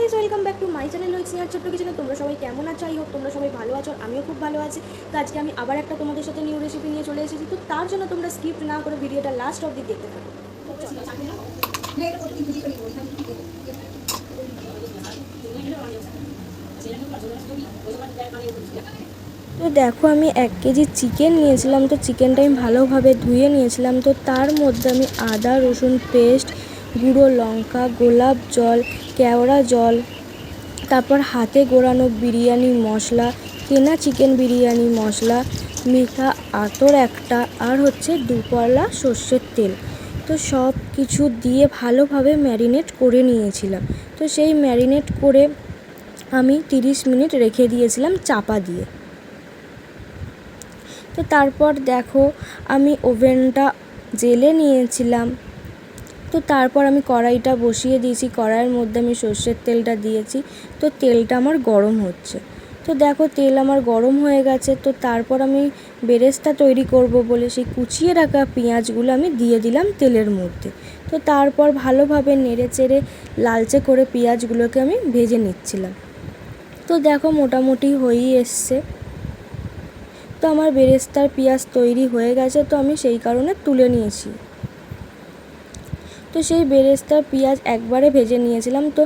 Guys welcome back to my channel লোক senior ছোট্ট কিছু তোমরা সবাই কেমন আছো? আই হোপ তোমরা সবাই ভালো আছো আমিও খুব ভালো আছি। তো আজকে আমি আবার একটা তোমাদের সাথে নিউ রেসিপি নিয়ে চলে এসেছি। তো তার জন্য তোমরা স্কিপ না করে ভিডিওটা লাস্ট অবধি দেখতে থাকো। তো দেখো, আমি এক কেজি চিকেন নিয়েছিলাম। তো চিকেনটা আমি ভালোভাবে ধুয়ে নিয়েছিলাম। তো তার মধ্যে আমি আদা, রসুন পেস্ট গুঁড়ো লঙ্কা, গোলাপ জল, কেওড়া জল, তারপর হাতে গোড়ানো বিরিয়ানি মশলা, কেনা চিকেন বিরিয়ানি মশলা, মিঠা আতর একটা, আর হচ্ছে দুপলা সর্ষের তেল। তো সব কিছু দিয়ে ভালোভাবে ম্যারিনেট করে নিয়েছিলাম। তো সেই ম্যারিনেট করে আমি তিরিশ মিনিট রেখে দিয়েছিলাম চাপা দিয়ে। তো তারপর দেখো, আমি ওভেনটা জেলে নিয়েছিলাম। তো তারপর আমি কড়াইটা বসিয়ে দিয়েছি। কড়াইয়ের মধ্যে আমি সর্ষের তেলটা দিয়েছি। তো তেলটা আমার গরম হচ্ছে। তো দেখো তেল আমার গরম হয়ে গেছে। তো তারপর আমি বেরেস্তা তৈরি করব বলে সেই কুচিয়ে রাখা পেঁয়াজগুলো আমি দিয়ে দিলাম তেলের মধ্যে। তো তারপর ভালোভাবে নেড়ে চেড়ে লালচে করে পেঁয়াজগুলোকে আমি ভেজে নিচ্ছিলাম। তো দেখো মোটামুটি হয়েই এসছে। তো আমার বেরেস্তার পেঁয়াজ তৈরি হয়ে গেছে। তো আমি সেই কারণে তুলে নিয়েছি। তো সেই বেরেস্তার পেঁয়াজ একবারে ভেজে নিয়েছিলাম। তো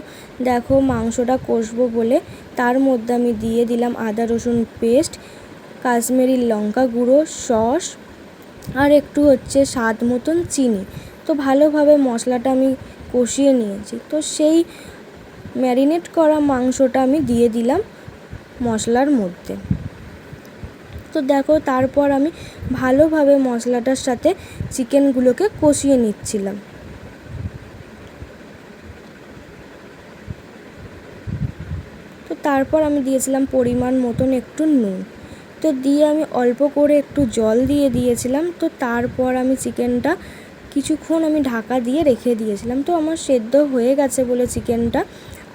দেখো মাংসটা কষবো বলে তার মধ্যে আমি দিয়ে দিলাম আদা, রসুন পেস্ট, কাশ্মীরি লঙ্কা গুঁড়ো, সস আর একটু হচ্ছে স্বাদ মতন চিনি। তো ভালোভাবে মশলাটা আমি কষিয়ে নিয়েছি। তো সেই ম্যারিনেট করা মাংসটা আমি দিয়ে দিলাম মশলার মধ্যে। তো দেখো তারপর আমি ভালোভাবে মশলাটার সাথে চিকেনগুলোকে কষিয়ে নিচ্ছিলাম। তারপর আমি দিয়েছিলাম পরিমাণ মতন একটু নুন। তো দিয়ে আমি অল্প করে একটু জল দিয়ে দিয়েছিলাম। তো তারপর আমি চিকেনটা কিছুক্ষণ আমি ঢাকা দিয়ে রেখে দিয়েছিলাম। তো আমার সেদ্ধ হয়ে গেছে বলে চিকেনটা।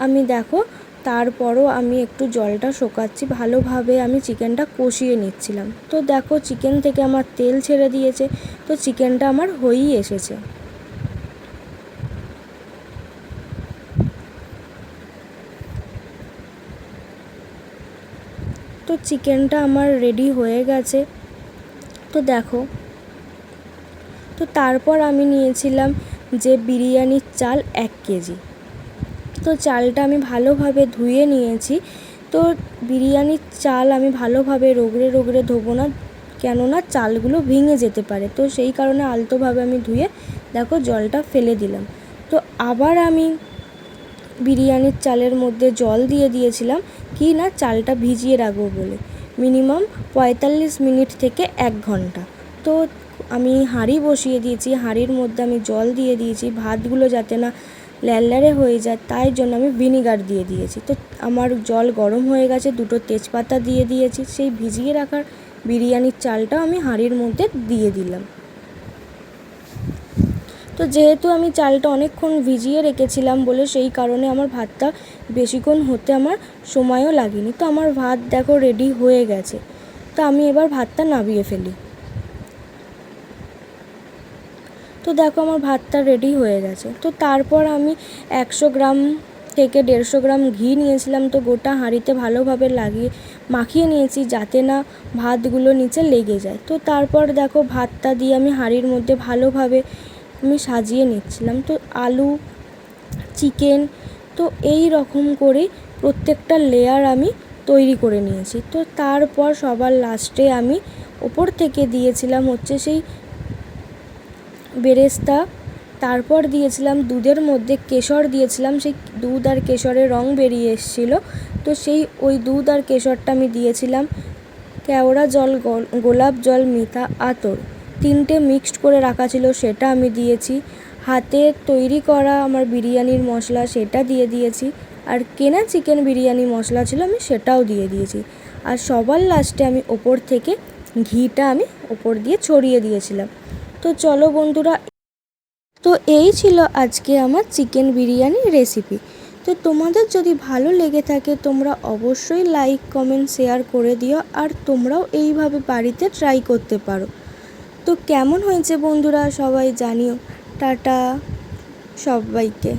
আমি দেখো, তারপরও আমি একটু জলটা শোকাচ্ছি। ভালোভাবে আমি চিকেনটা কষিয়ে নিচ্ছিলাম। তো দেখো, চিকেন থেকে আমার তেল ছেড়ে দিয়েছে। তো চিকেনটা আমার হয়েই এসেছে। তো চিকেনটা আমার রেডি হয়ে গেছে। তো দেখো, তো তারপর আমি নিয়েছিলাম যে বিরিয়ানির চাল এক কেজি। তো চালটা আমি ভালোভাবে ধুয়ে নিয়েছি। তো বিরিয়ানির চাল আমি ভালোভাবে রগড়ে রগড়ে ধোবো না, কেননা চালগুলো ভেঙে যেতে পারে। তো সেই কারণে আলতোভাবে আমি ধুয়ে, দেখো জলটা ফেলে দিলাম। তো আবার আমি বিরিয়ানির চালের মধ্যে জল দিয়ে দিয়েছিলাম, কি না চালটা ভিজিয়ে রাখব বলে। মিনিমাম পঁয়তাল্লিশ মিনিট থেকে এক ঘণ্টা। তো আমি হাঁড়ি বসিয়ে দিয়েছি, হাঁড়ির মধ্যে আমি জল দিয়ে দিয়েছি, ভাতগুলো যাতে না ল্যালল্যারে হয়ে যায়, তাই জন্য আমি ভিনিগার দিয়ে দিয়েছি। তো আমার জল গরম হয়ে গেছে, দুটো তেজপাতা দিয়ে দিয়েছি, সেই ভিজিয়ে রাখার বিরিয়ানির চালটাও আমি হাঁড়ির মধ্যে দিয়ে দিলাম। তো যেহেতু আমি চালটা অনেকক্ষণ ভিজিয়ে রেখেছিলাম বলে সেই কারণে আমার ভাতটা বেশিক্ষণ হতে আমার সময়ও লাগেনি। তো আমার ভাত দেখো রেডি হয়ে গেছে। তো আমি এবার ভাতটা নামিয়ে ফেলি। তো দেখো আমার ভাতটা রেডি হয়ে গেছে। তো তারপর আমি একশো গ্রাম থেকে দেড়শো গ্রাম ঘি নিয়েছিলাম। তো গোটা হাঁড়িতে ভালোভাবে লাগিয়ে মাখিয়ে নিয়েছি যাতে না ভাতগুলো নিচে লেগে যায়। তো তারপর দেখো ভাতটা দিয়ে আমি হাঁড়ির মধ্যে ভালোভাবে আমি সাজিয়ে নিচ্ছিলাম। তো আলু, চিকেন, তো এই রকম করে প্রত্যেকটা লেয়ার আমি তৈরি করে নিয়েছি। তো তারপর সবার লাস্টে আমি ওপর থেকে দিয়েছিলাম হচ্ছে সেই বেরেস্তা, তারপর দিয়েছিলাম দুধের মধ্যে কেশর দিয়েছিলাম, সেই দুধ আর কেশরের রং বেরিয়ে এসেছিল। তো সেই ওই দুধ আর কেশরটা আমি দিয়েছিলাম, কেওড়া জল গোলাপ জল, মিঠা, আতর। তিনটে মিক্সড করে রাখা ছিল, সেটা আমি দিয়েছি। হাতে তৈরি করা আমার বিরিয়ানির মশলা, সেটা দিয়ে দিয়েছি। আর কেনা চিকেন বিরিয়ানি মশলা ছিল, আমি সেটাও দিয়ে দিয়েছি। আর সবার লাস্টে আমি ওপর থেকে ঘিটা আমি ওপর দিয়ে ছড়িয়ে দিয়েছিলাম। তো চলো বন্ধুরা, তো এই ছিল আজকে আমার চিকেন বিরিয়ানি রেসিপি। তো তোমাদের যদি ভালো লেগে থাকে, তোমরা অবশ্যই লাইক, কমেন্ট, শেয়ার করে দিও, আর তোমরাও এইভাবে বাড়িতে ট্রাই করতে পারো। তো কেমন হয়েছে বন্ধুরা সবাই জানিও। টাটা সবাইকে।